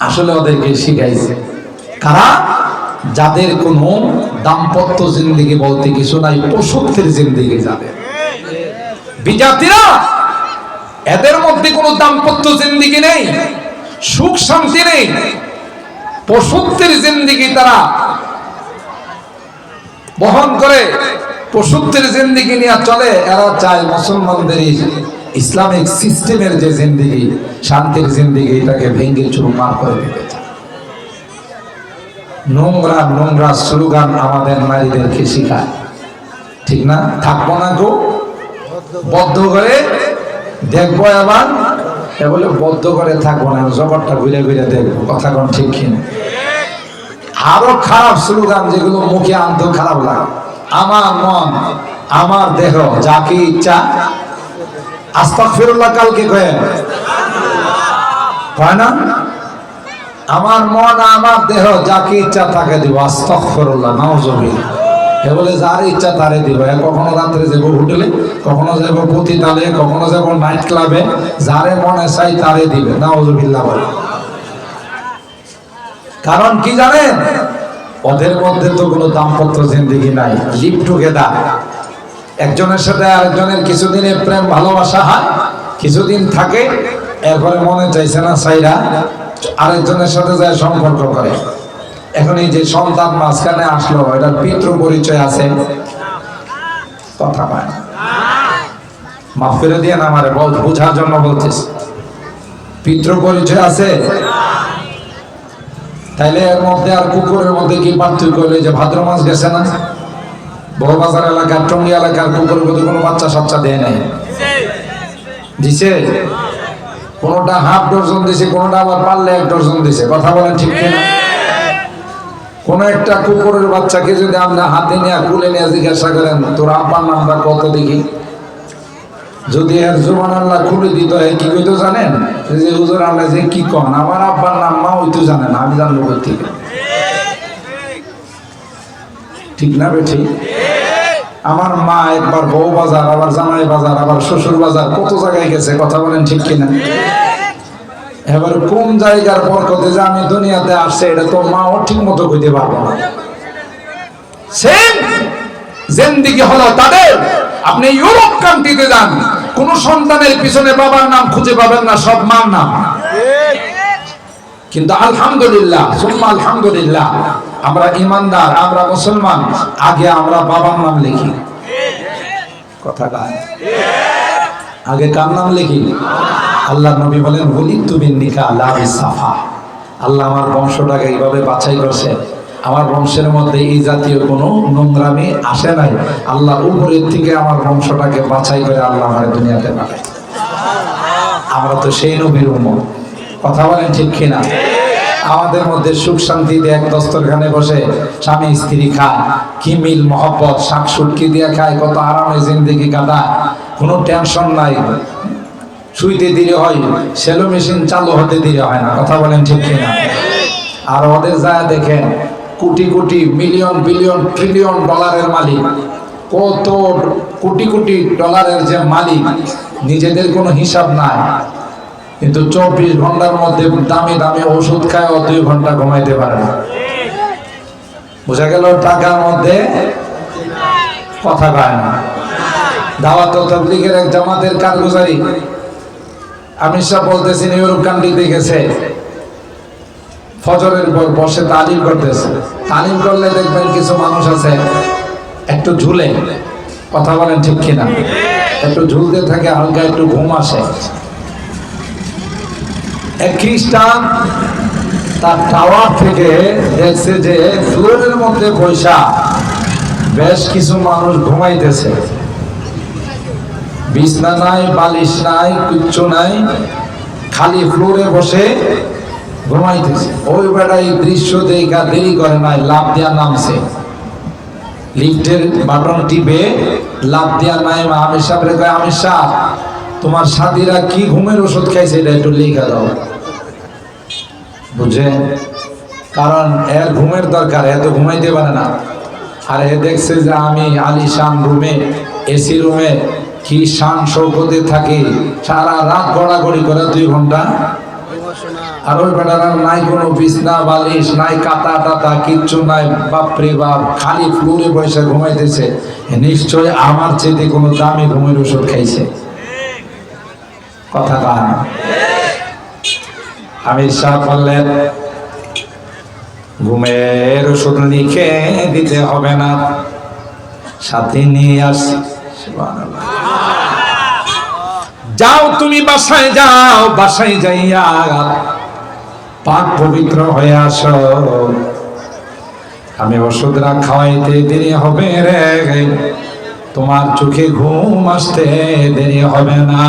আসলে ওদেরকে শিখাইছে। কারা? যাদের কোনো দাম্পত্য জিন্দিগি বলতে কিছু নাই পশুত্বের জিন্দিগি যাদের। বিজাতিরা এদের মধ্যে কোনো দাম্পত্য জিন্দিগি নেই, সুখ শান্তি নেই। পশুত্বের জিন্দিগি তারা বহন করে পশুত্বের জিন্দিগি নিয়ে চলে। এরা চায় মুসলমানদের ইসলামিক সিস্টেমের যে জিন্দিগি, শান্তির জিন্দিগি, এটাকে ভেঙ্গে চুরমার করে দিতে নোংরা নোংরা স্লোগান আমাদের নারীদেরকে শিখায়। ঠিক না? থাকব না গো? বদ্ধ করে দেখব আবার? বলে বদ্ধ করে থাকব না জগৎটা ঘুরে ঘুরে দেখব। কথা কোন ঠিক কিনা? আরও খারাপ স্লোগান যেগুলো মুখে আনতেও খারাপ লাগে। আমার মন, আমার দেহ, যাকে ইচ্ছা আস্তাক ফিরুল্লাহ কালকে কয়ে? কয় না? আমার মন, আমার দেহ, যাকে ইচ্ছা তাকে দিব। আস্তাক ফিরুল্লাহ নাউজুবিল্লাহ। এ বলে, যার ইচ্ছা তারে দিব। এ কখনো রাত্রে যাব হোটেলে, কখনো যাব পতিতালে, কখনো যাব নাইট ক্লাবে যারে মনে চাই তারে দিবে। নাউজুবিল্লাহ বলে। কারণ কি জানেন? ওদের মধ্যে তো কোনো দাম্পত্য জিন্দিগি নাই। লিভ টুগেদার একজনের সাথে আরেকজনের কিছুদিনে প্রেম ভালোবাসা হয়, কিছুদিন থাকে, এরপরে মনে চাইছে না সাইরা, আরেকজনের সাথে যায় সম্পর্ক করে। এখন এই যে সন্তান মাঝখানে আসলো এটার পিতৃ পরিচয় আছে। কথা পায় না। মাফ করে দিয়ে না আমারে বোঝার জন্য বলছিস। পিতৃ পরিচয় আছে? তাইলে এর মধ্যে আর কুকুরের মধ্যে কি পার্থক্য হলো? যে ভাদ্র মাস গেছে না? বড়বাজার এলাকার, টঙ্গি এলাকার কুকুরের মধ্যে কোনো বাচ্চা সাচ্চা দেয় নাই। দিছে? কোনোটা হাফ ডজন দিছে, কোনোটা আবার পারলে এক ডজন দিছে। কথা বলেন ঠিক কিনা? কোন একটা কুকুরের বাচ্চাকে যদি আমরা হাতে নিয়ে, কুলে নিয়ে জিজ্ঞাসা করেন, তোর আব্বার নামটা কত দেখি? যদি এর জোবান আল্লাহ খুলে দিত কি কইতো জানেন? যে হুজুর আল্লাহ যে কি কন, আমার আব্বার নাম মা হইতো জানেন, আমি জানব থেকে? ঠিক না বেঠি? আমার মা একবার বউ বাজার আবার জামাই বাজার আবার শ্বশুর বাজার কত জায়গায় গেছে কথা বলেন ঠিক কিনা? এবার কোন জায়গার বরকতে যে আমি দুনিয়াতে আসছে এটা তো মাও ঠিক মতো কইতে পারব না। সেম জিন্দিগি হলো তাদের। আপনি ইউরোপ কান্ট্রিতে যান কোন সন্তানের পিছনে বাবার নাম খুঁজে পাবেন না সব মার নাম। কিন্তু আলহামদুলিল্লাহ সুম্মা আলহামদুলিল্লাহ আমরা ইমানদার, আমরা মুসলমান, আগে আমরা বাবার নাম লিখি। কথা গায় আগে কার নাম লিখি? আল্লাহ নবী বলেন বলি তুমি নিকা আল্লাহ সাফা। আল্লাহ আমার বংশটাকে এইভাবে বাছাই করছে। আমার বংশের মধ্যে এই জাতীয় কোনো নোংরামি আসে নাই। আল্লাহ উপরের থেকে আমার বংশটাকে বাছাই করে আল্লাহ আমার দুনিয়াতে পাঠায়। আমরা তো সেই নবীর উম্মত। কথা বলেন ঠিক কিনা? আমাদের মধ্যে সুখ শান্তিতে এক দস্তরখানে বসে স্বামী স্ত্রী খায়। কি মিল মহব্বত? শাক সুটকি দিয়ে খায়, কত আরামে জিন্দিগি কাটায়। কোনো টেনশন নাই। শুইতে দেরি হয়, সেলো মেশিন চালু হতে দেরি হয় না। কথা বলেন ঠিক কিনা? আর ওদের যায় দেখেন, crore crore, million, billion, trillion ডলারের মালিক। কত কোটি কোটি ডলারের যে মালিক, নিজেদের কোনো হিসাব নাই। কিন্তু চব্বিশ ঘণ্টার মধ্যে দামি দামি ওষুধ খায় ও দুই ঘণ্টা ঘুমাইতে পারে না। বোঝা গেল টাকার মধ্যে কথা কয় না। তালিম করতেছে। তালিম করলে দেখবেন কিছু মানুষ আছে, একটু ঝুলে। কথা বলেন ঠিক কিনা? একটু ঝুলতে থাকে, হালকা একটু ঘুম আসে। এক খ্রিস্টান তার টাওয়ার থেকে দেখছে যে ফ্লোরের মধ্যে পয়সা বেশ কিছু মানুষ ঘুমাইতেছে। বিছনা নাই, বালিশ নাই, কিচ্ছু নাই, খালি ফ্লোরে বসে ঘুমাইতেছে। ওই বেটা এই দৃশ্য দেখা দেরি করে নাই লাভ দেওয়া নামছে। লিফটের বাটন টিপে লাভ দেওয়া নাই আমির সাহেব কয়, আমির সাহেব তোমার সাথীরা কি ঘুমের ওষুধ খাইছে এটা একটু লেখা দাও। বুঝছেন কারণ এর ঘুমের দরকার এত ঘুমাইতে পারে না। আর এ দেখছে যে আমি আলিশান রুমে, এসি রুমে কি শান শৌকতে থাকি, সারা রাত গড়াগড়ি করে দুই ঘণ্টা। আর ওই বেটার নাই কোনো বিছনা, বালিশ, নাই কাতা টাতা কিচ্ছু নাই, বাপরে বাপ, খালি ফ্লোরে বসে ঘুমাইতেছে। নিশ্চয় আমার চেয়ে কোনো দামি ঘুমের ওষুধ খাইছে। কথা কান। আমি শাহ বললেন, ঘুমের ওষুধ লিখে দিতে হবে না। সাথে নিয়ে সুবহানাল্লাহ। যাও তুমি বাসায়, যাও, বাসায় যাইয়া পাক পবিত্র হয়ে আসো। আমি ওষুধরা খাওয়াইতে দেরি হবে রে। তোমার চোখে ঘুম আসতে দেরি হবে না।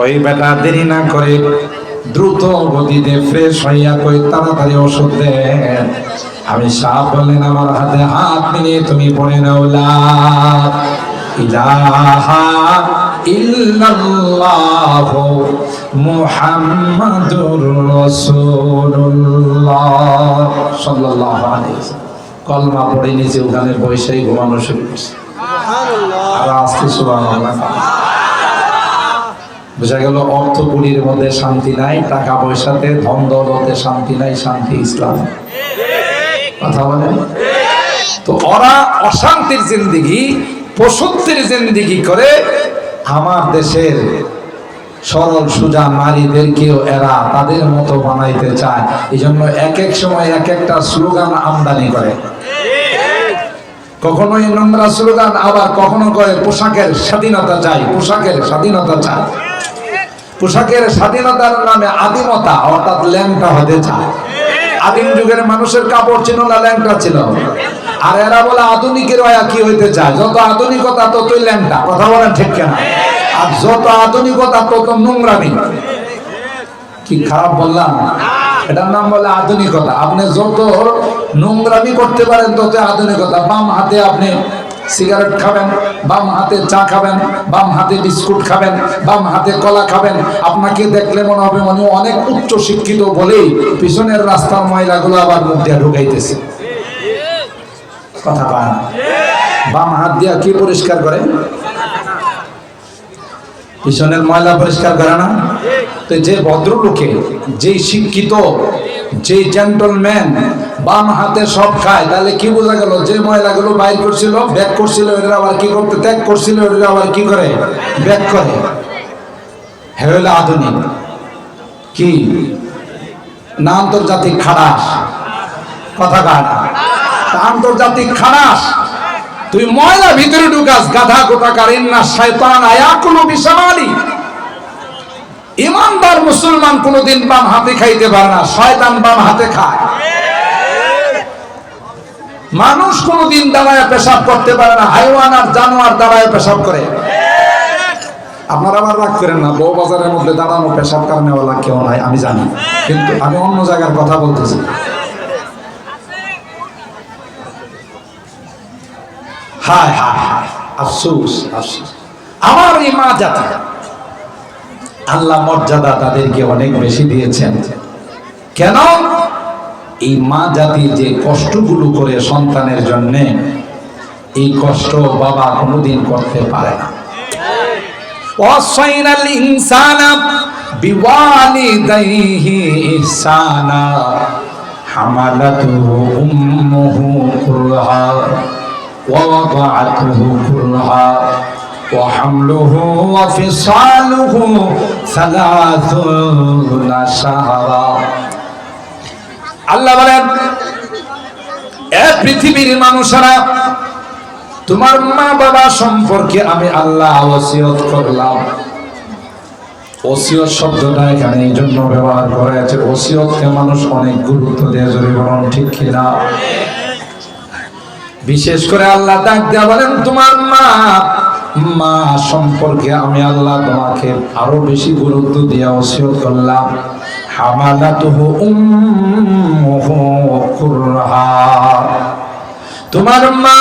ওই বেটা দেরি না করে দ্রুত গতিতে ফ্রেশ হইয়া কই তাড়াতাড়ি ওষুধ দেন আমি সাপ বললেন, আমার হাতে হাত মিলিয়ে তুমি পড়ে নাও, লা ইলাহা ইল্লাল্লাহ মুহাম্মাদুর রাসূলুল্লাহ সাল্লাল্লাহু আলাইহি। কলমা পড়ে নিচে ওখানে বৈশাই ঘুমানো শুরু করছে। আর আস্তে সুবহানাল্লাহ। বোঝা গেল অর্থ কুড়ির মধ্যে শান্তি নাই টাকা পয়সাতে ধন দৌলতে শান্তি নাই শান্তি ইসলাম। কথা বলেন? তো ওরা অশান্তির জিন্দিগি পশুত্বের জিন্দিগি করে আমার দেশের সরল সুজা নারীদেরকেও এরা তাদের মতো বানাইতে চায়। এই জন্য এক এক সময় এক একটা স্লোগান আমদানি করে। কখনো এই নোংরা স্লোগান, আবার কখনো করে পোশাকের স্বাধীনতা চাই, পোশাকের স্বাধীনতা চাই। পোশাকের স্বাধীনতার নামে আদিমতা, অর্থাৎ ল্যাংটা হতে চায়। আদিম যুগের মানুষের কাপড় ছিল না, ল্যাংটা ছিল। আর এরা বলে আধুনিকের কি হইতে চায়? যত আধুনিকতা, ততই ল্যাংটা। কথা বলেন ঠিক কেনা? আর যত আধুনিকতা, তত নোংরামি। কি খারাপ বললাম? এটার নাম বলে আধুনিকতা। আপনি যত নোংরামি করতে পারেন, তত আধুনিকতা। বাম হাতে আপনি সিগারেট খাবেন, বাম হাতে চা খাবেন, বাম হাতে বিস্কুট খাবেন, বাম হাতে কলা খাবেন। আপনাকে দেখলে মনে হবে মনে অনেক উচ্চ শিক্ষিত বলেই পিছনের রাস্তার ময়লাগুলো আবার মুখ দিয়ে ঢুকাইতেছে। কথা পায় না? বাম হাত দিয়া কি পরিষ্কার করে? পিছনের ময়লা পরিষ্কার করে না? তো যে ভদ্রলোকে যে শিক্ষিত যে জেন্টলম্যান বাম হাতে সব খায়, তাহলে কি বোঝা গেল? যে ময়লাগুলো বাইর করছিল, ব্যাক করছিল ওটা আবার কি করতে? ত্যাগ করছিল ওটা আবার কি করে? ব্যাক করে। হ্যাঁ আধুনিক। কি? না আন্তর্জাতিক খারাস কথা কাটা আন্তর্জাতিক খারাস তুই ময়লা ভিতরে ঢুকাস, গাধা গোটা কারিন না, শয়তান, আয়া কোনো বিশামালি ইমানদার মুসলমান কোনোদিন বাম হাতে খাইতে পারে না, শয়তান বাম হাতে খায়। মানুষ কোনোদিন দাঁড়ায় পেশাব করতে পারে না, হাইওয়ান আর জানোয়ার দাঁড়ায় পেশাব করে। আপনারা আবার রাগ করেন না, বউ বাজারের মধ্যে দাঁড়ানো পেশাব কারণেওয়ালা কেউ নাই, আমি জানি। কিন্তু আমি অন্য জায়গার কথা বলতেছি। হায় হায় হায়। আফসুস, আফসোস। আমার এই মা জাতি, আল্লাহ মর্যাদা তাদেরকে অনেক বেশি দিয়েছেন। কেন? এই মা জাতি যে কষ্টগুলো করে সন্তানের জন্যে, এই কষ্ট বাবা কোনোদিন করতে পারে না। অসৈনাল ইনসানা বিওয়ালিদাইহি ইহসানা হামালাতু উম্মুহু কুরহা كرها ووضعته كرها وحمله وفصاله ثلاثون شهرا আল্লাহ বলেন এ পৃথিবীর মানুষেরা তোমার মা বাবা সম্পর্কে আমি আল্লাহ ওসিয়ত করলাম ওসিয়ত শব্দটা এখানে এই জন্য ব্যবহার করা আছে ওসিয়তকে মানুষ অনেক গুরুত্ব দিয়ে জোরে বলুন ঠিক কিনা বিশেষ করে আল্লাহ ডাক দেওয়া বলেন, তোমার মা মা সম্পর্কে আমি আল্লাহ তোমাকে আরও বেশি গুরুত্ব দিয়ে ওসিয়ত করলাম। হামালাতুহু উম্মুহু কুরহা। তোমার মা,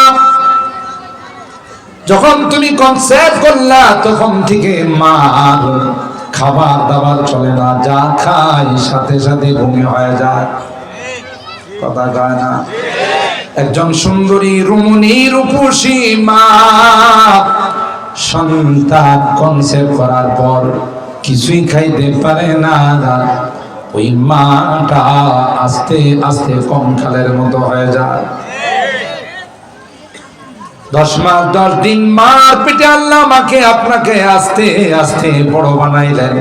যখন তুমি কনসেপ্ট করলা, তখন থেকে মার খাবার দাবার চলে না, যা খাই সাথে সাথে বমি হয়ে যায়। কথা কয় না? একজন সুন্দরী রুমণী রূপসী মা সন্তান কনসেপ্ট করার পর কিছুই খাইতে পারে না ওই মাটা আস্তে আস্তে কঙ্কালের মতো হয়ে যায়। দশ মাস, দশ দিন মার পেটে আল্লাহ আমাকে আপনাকে আস্তে আস্তে বড় বানাইলেন।